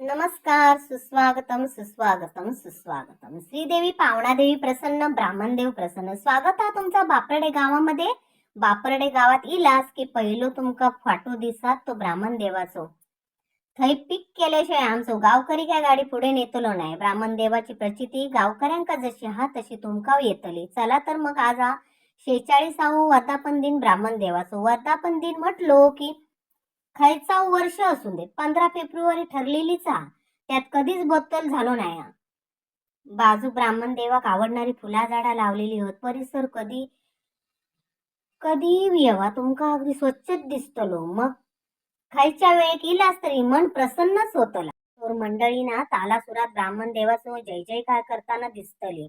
नमस्कार सुस्वागतम सुस्वागतम सुस्वागतम. श्रीदेवी पावणादेवी प्रसन्न ब्राह्मणदेव प्रसन्न. स्वागत आहे तुमचा बापरडे गावामध्ये. बापरडे गावात इलास की पहिलो तुमका फाटो दिसात तो ब्राह्मण देवाचो थंय पीक केल्याशिवाय आमचो गावकरी काय गाडी पुढे नेतलो नाही. ब्राह्मण देवाची प्रचिती गावकऱ्यांका जशी हा तशी तुमका येतली. चला तर मग आज हा शेचाळीसावं वर्धापन दिन ब्राह्मण देवाचो वर्धापन दिन म्हटलो की खायचा वर्ष असू दे. पंधरा फेब्रुवारी ठरलेलीच. हा त्यात कधीच बदल झालो नाही हा. बाजू ब्राह्मण देवाक आवडणारी फुला झाडा लावलेली होत परिसर कधी कधी येवा तुमका अगदी स्वच्छच दिसतलो. मग? खायच्या वेळेक इलास तरी मन प्रसन्नच होतला. तर मंडळी ना तालासुरात ब्राह्मण देवाचं जय जयकार करताना दिसतली.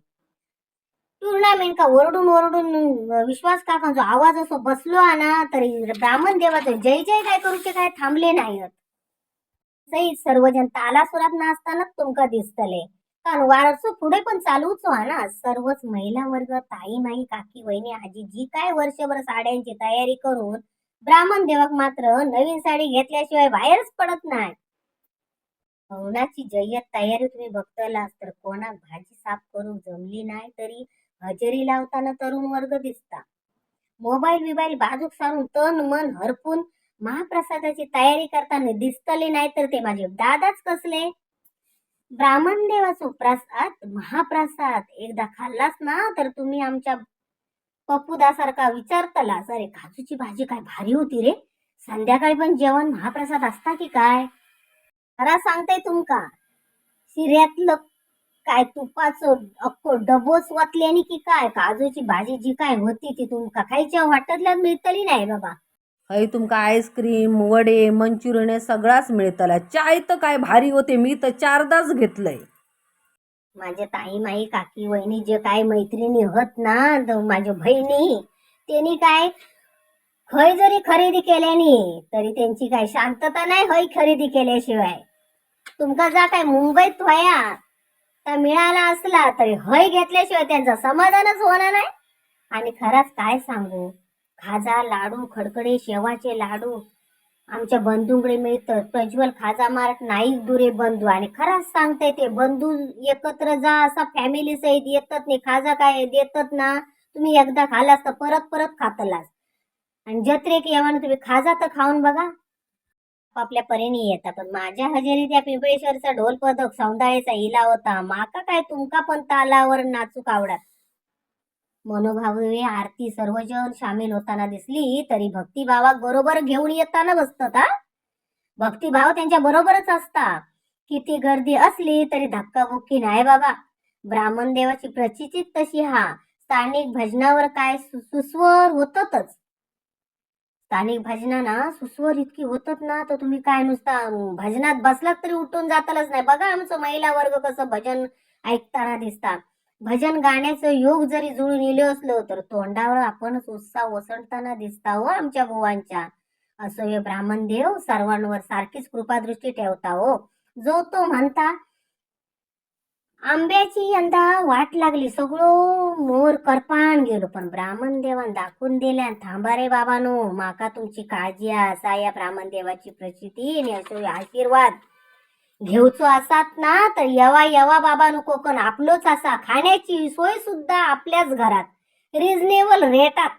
टुर्नामेंट का ओरडून ओरडून विश्वास काकांचा आवाज असो बसलो आना तरी ब्राह्मण देवाचं जय जय काय करूचे काय थांबले नाहीत. सई सर्वजण तालासुरात नाचतानाच तुमका दिसतले. कारण वारसो पुढे पण चालूच हा ना सर्वच महिला वर्ग ताई माई काकी वहिनी आजी जी काय वर्षभर साड्यांची तयारी करून ब्राह्मण देवाक मात्र नवीन साडी घेतल्याशिवाय बाहेरच पडत नाही हवनाची जय्यत तयारी तुम्ही बघतलास तर कोणाक भाजी साफ करून जमली नाही तरी हजेरी लावताना तरुण वर्ग दिसता. मोबाईल बिबाईल बाजूक सारून तन मन हरपून महाप्रसादाची तयारी करताना दिसतले नाही तर ते माझे दादाच कसले? ब्राह्मण देवाचो प्रसाद महाप्रसाद एकदा खाल्लास ना तर तुम्ही आमच्या पप्पूदासारखा विचारतला अरे काजूची भाजी काय भारी होती रे? संध्याकाळी पण जेवण महाप्रसाद असता की काय? खरा सांगताय तुमका. शिर्यातलं काय तुपाचं अक्को डबोच वाचल्यानी की काय? काजूची भाजी जी काय होती ती तुमका खायच्या वाटतल्या मिळतली नाही बाबा. हय तुमका आईस्क्रीम वडे मंचुरियन हे सगळाच मिळतला. चाय तर काय भारी होते मी तर चारदाच घेतलंय. माझ्या ताई माई काकी वहिनी जे काय मैत्रिणी होत ना द- माझ्या बहिणी त्यांनी काय खय जरी खरेदी केल्यानी तरी त्यांची काय शांतता नाही हय खरेदी केल्याशिवाय. तुमका जा काय मुंबईत व्हाया तर मिळाला असला तरी हय घेतल्याशिवाय त्यांचं समाधानच होणार नाही. आणि खरंच काय सांगू? खाजा लाडू खडखडे शेवाचे लाडू. आमच्या बंधूंकडे मिळतं. प्रज्वल खाजा मार नाही दुरे बंधू. आणि खरंच सांगते ते बंधू एकत्र जा असा फॅमिली सहित येतात नाही. खाजा काय देतात ना तुम्ही एकदा खालास तर परत परत खातलास. आणि जत्रेक येवानं तुम्ही खाजा तर खाऊन बघा. आपल्या परीने येतात पण माझ्या हजेरी त्या पिंपळेश्वरचा ढोल पदक सौंदाळेचा इला होता. माका काय तुमका पण तालावर नाचूक आवडत? मनोभावी आरती सर्वजण सामील होताना दिसली तरी भक्तिभावाक बरोबर घेऊन येताना बसतात हा? भक्तिभाव त्यांच्या बरोबरच असता. किती गर्दी असली तरी धक्काबुक्की नाही बाबा. ब्राह्मण देवाची प्रचिचित तशी हा. स्थानिक भजनावर काय सु- सुस्वर होतच स्थानिक भजनाना सुस्वर इतकी होतात ना तर तुम्ही काय नुसता भजनात बसलात तरी उठून जातालच नाही. बघा आमचं महिला वर्ग कसं भजन ऐकताना दिसता भजन गाण्याचं योग जरी जुळून इले असलो तर तोंडावर आपणच उत्साह ओसंडताना दिसता हो आमच्या बुवांच्या. असं हे ब्राह्मण देव सर्वांवर सारखीच कृपादृष्टी ठेवता हो. जो तो म्हणता आंब्याची यंदा वाट लागली. सगळं मोर करपान गेलो पण ब्राह्मण देवान दाखवून दिल्यान थांबा रे बाबानो माका तुमची काळजी असा या ब्राह्मण देवाची प्रचिती आणि असो आशीर्वाद. घेऊचो असात ना तर यवा यवा बाबानो कोकण आपलोच असा. खाण्याची सोय सुद्धा आपल्याच घरात. रिजनेबल रेटात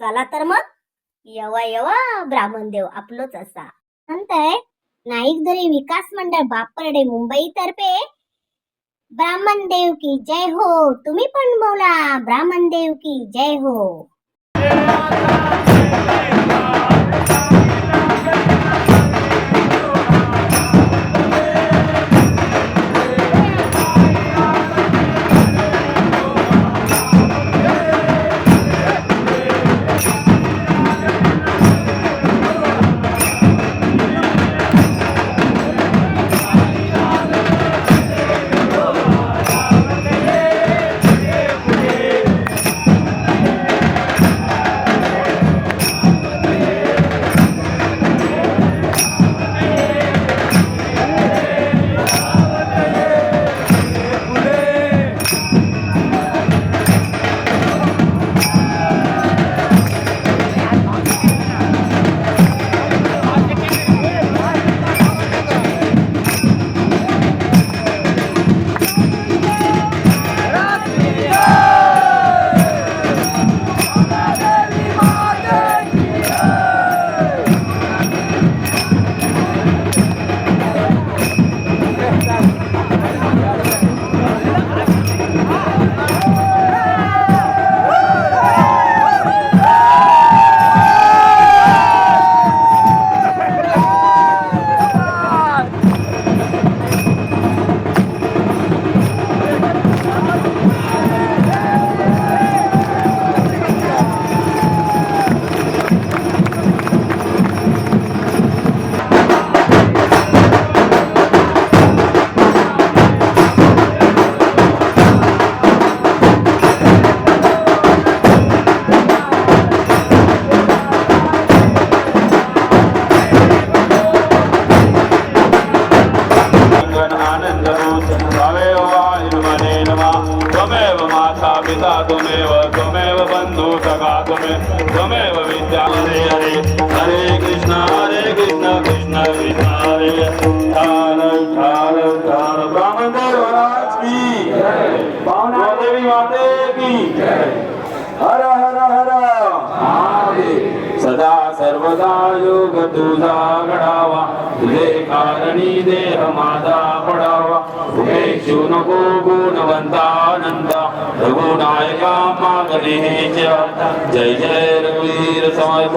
चला तर मग. यवा यवा ब्राह्मण देव आपलोच असा. म्हणताय नाईकदरी विकास मंडळ बापर्डे मुंबई तर्फे ब्राह्मण देव की जय हो. तुम्ही पण बोला ब्राह्मण देव की जय हो. महाराज की देवी माते की हर हर हर. सदा सर्वदा योग तुझा घडावा. तुझे कारणी देह माझा पडावा. उपेक्षू नको गुणवंतानंदा रघुनायका मागणे जय जय रघुवीर समर्थ.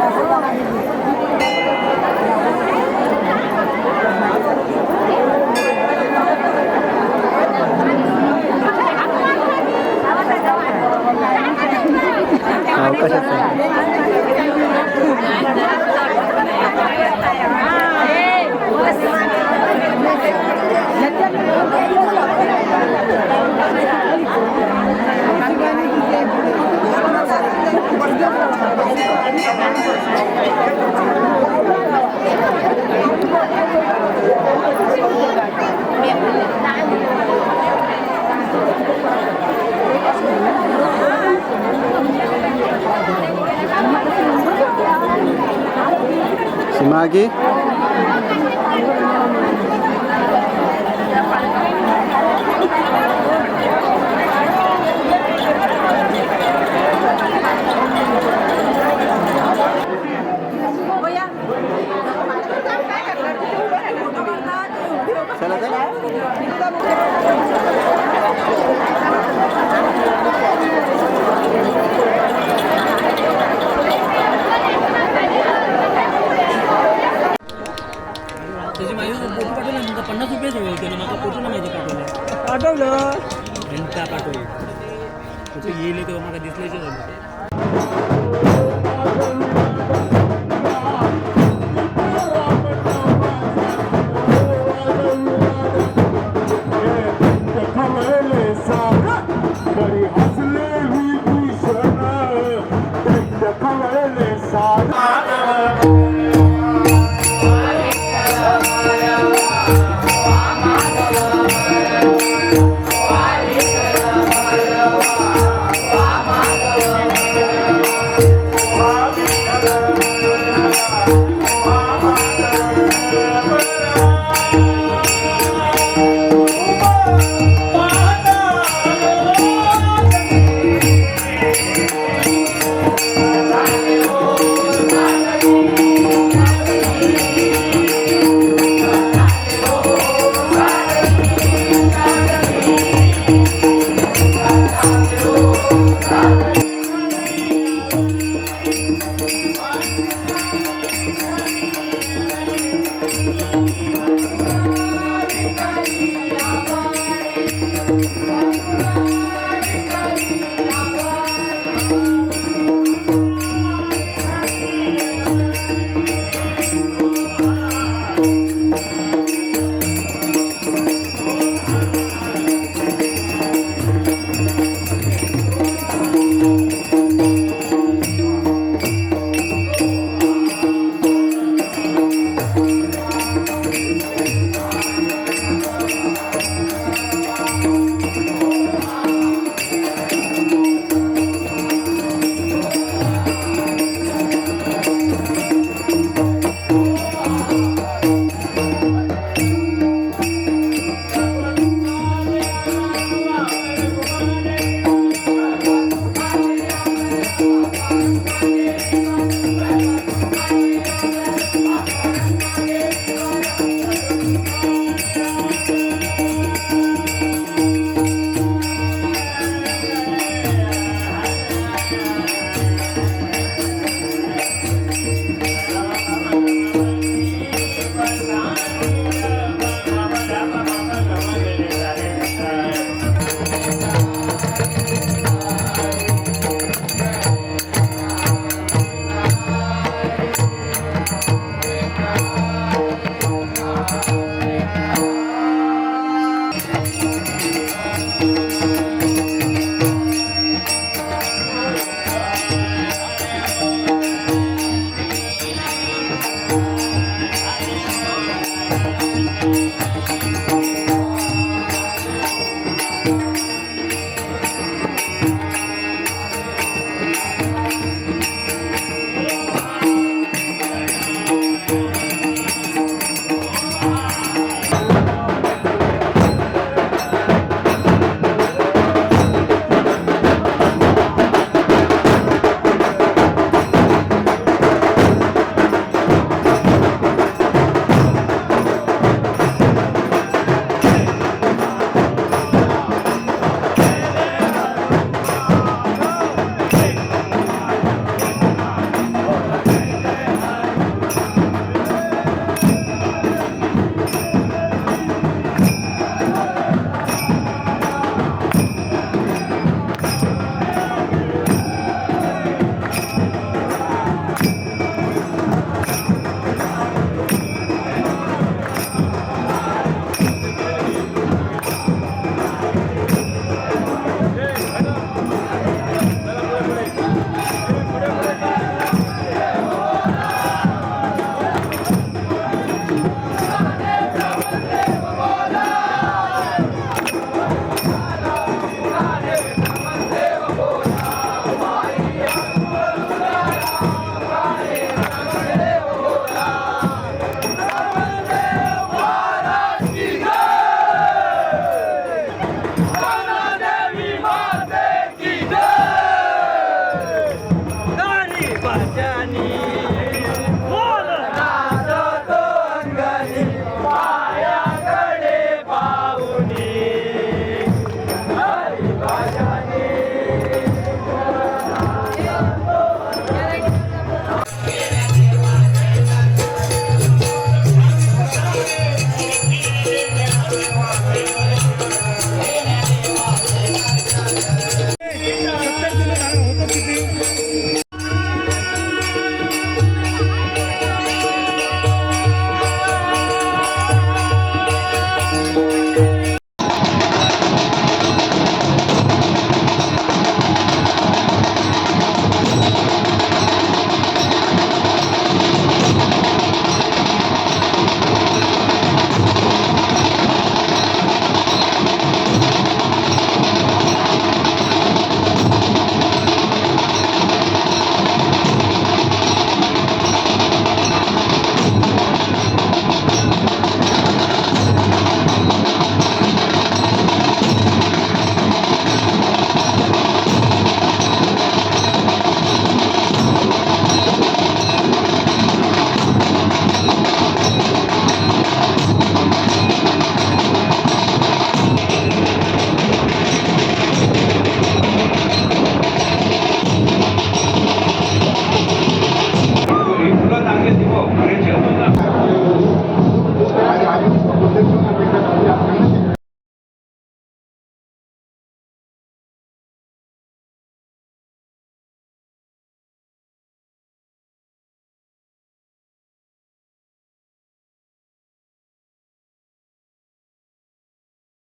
是吗？给。